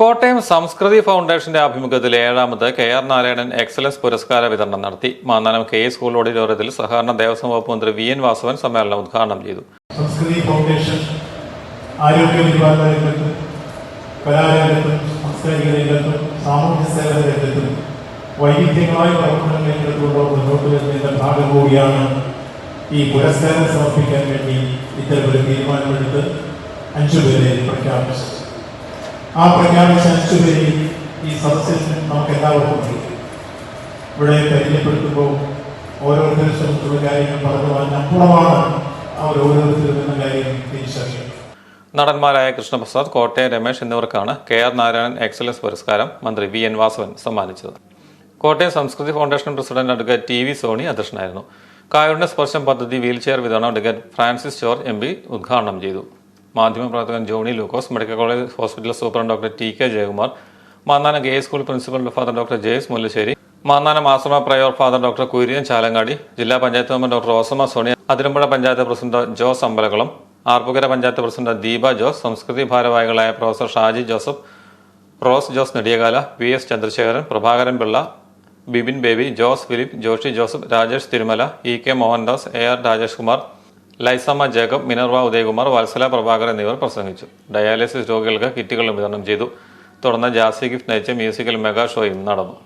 കോട്ടയം സംസ്കൃതി ഫൗണ്ടേഷന്റെ ആഭിമുഖ്യത്തിൽ ഏഴാമത് കെ ആർ നാരായണൻ എക്സലൻസ് പുരസ്കാര വിതരണം നടത്തി. മാന്നാനം കെ സ്കൂൾ ഓഡിറ്റോറിയത്തിൽ സഹകരണ ദേവസ്വം വകുപ്പ് മന്ത്രി വി എൻ വാസവൻ സമ്മേളനം ഉദ്ഘാടനം ചെയ്തു. സംസ്കൃതി ഫൗണ്ടേഷൻ ആരോഗ്യ പരിപാലന രംഗത്തും കലാരംഗത്തും സാമൂഹ്യ സേവന രംഗത്തും വൈവിധ്യങ്ങളായ പ്രവർത്തനങ്ങൾ രംഗത്തുള്ള മുന്നോട്ട് വരുന്നതിന്റെ ഭാഗം ഈ പുരസ്കാരം സമർപ്പിക്കാൻ വേണ്ടി ഇത്തരമൊരു തീരുമാനമെടുത്ത് അഞ്ചുപേരെ പ്രഖ്യാപിച്ചത്. ആ പ്രഖ്യാപിച്ച ഈ സദസ്സിൽ നമുക്ക് എല്ലാവർക്കും. ഇവിടെ പരിചയപ്പെടുത്തുമ്പോൾ ഓരോരുത്തരും ശ്രമിച്ചുള്ള കാര്യങ്ങൾ പറഞ്ഞു അപ്പുറമാണ് അവർ ഓരോരുത്തരും എന്ന കാര്യം തിരിച്ചറിയുന്നത് നടന്മാരായ കൃഷ്ണപ്രസാദ് കോട്ടയം രമേശ് എന്നിവർക്കാണ് കെ ആർ നാരായണൻ എക്സലൻസ് പുരസ്കാരം മന്ത്രി വി എൻ വാസവൻ സമ്മാനിച്ചത്. Kottayam Samskriti foundation president advocate T V Soni അധ്യക്ഷനായിരുന്നു. കാരുണ്യ സ്പർശം പദ്ധതി വീൽചെയർ വിതരണം advocate Francis George M P ഉദ്ഘാടനം ചെയ്തു. മാധ്യമപ്രവർത്തകൻ Johny Lukose medical college hospital superintendent doctor T K Jayakumar Mannanam ഗേ school principal father doctor J S Mullassery Mannanam ആശ്രമ prior father doctor Kurian Chalangadi ജില്ലാ panchayat member doctor ഓസമ Sonia Athirampuzha panchayat president Jose Ambalakulam Arpookara panchayat president Deepa Jose Samskriti ഭാരവാഹികളായ professor Shaji Joseph Rose Jose Nediyakala V S Chandrasekharan Prabhakaran Pillai Bibin Baby Jose Philip Joshi Joseph Rajesh Thirumala E K Mohandas A R Rajesh Kumar Laisamma Jacob Minerva Udayakumar Vatsala Prabhakar എന്നിവർ പ്രസംഗിച്ചു. Dialysis രോഗികൾക്ക് കിറ്റുകളും വിതരണം ചെയ്തു. തുടർന്ന് Jassie gift നയിച്ച musical mega ഷോയും നടന്നു.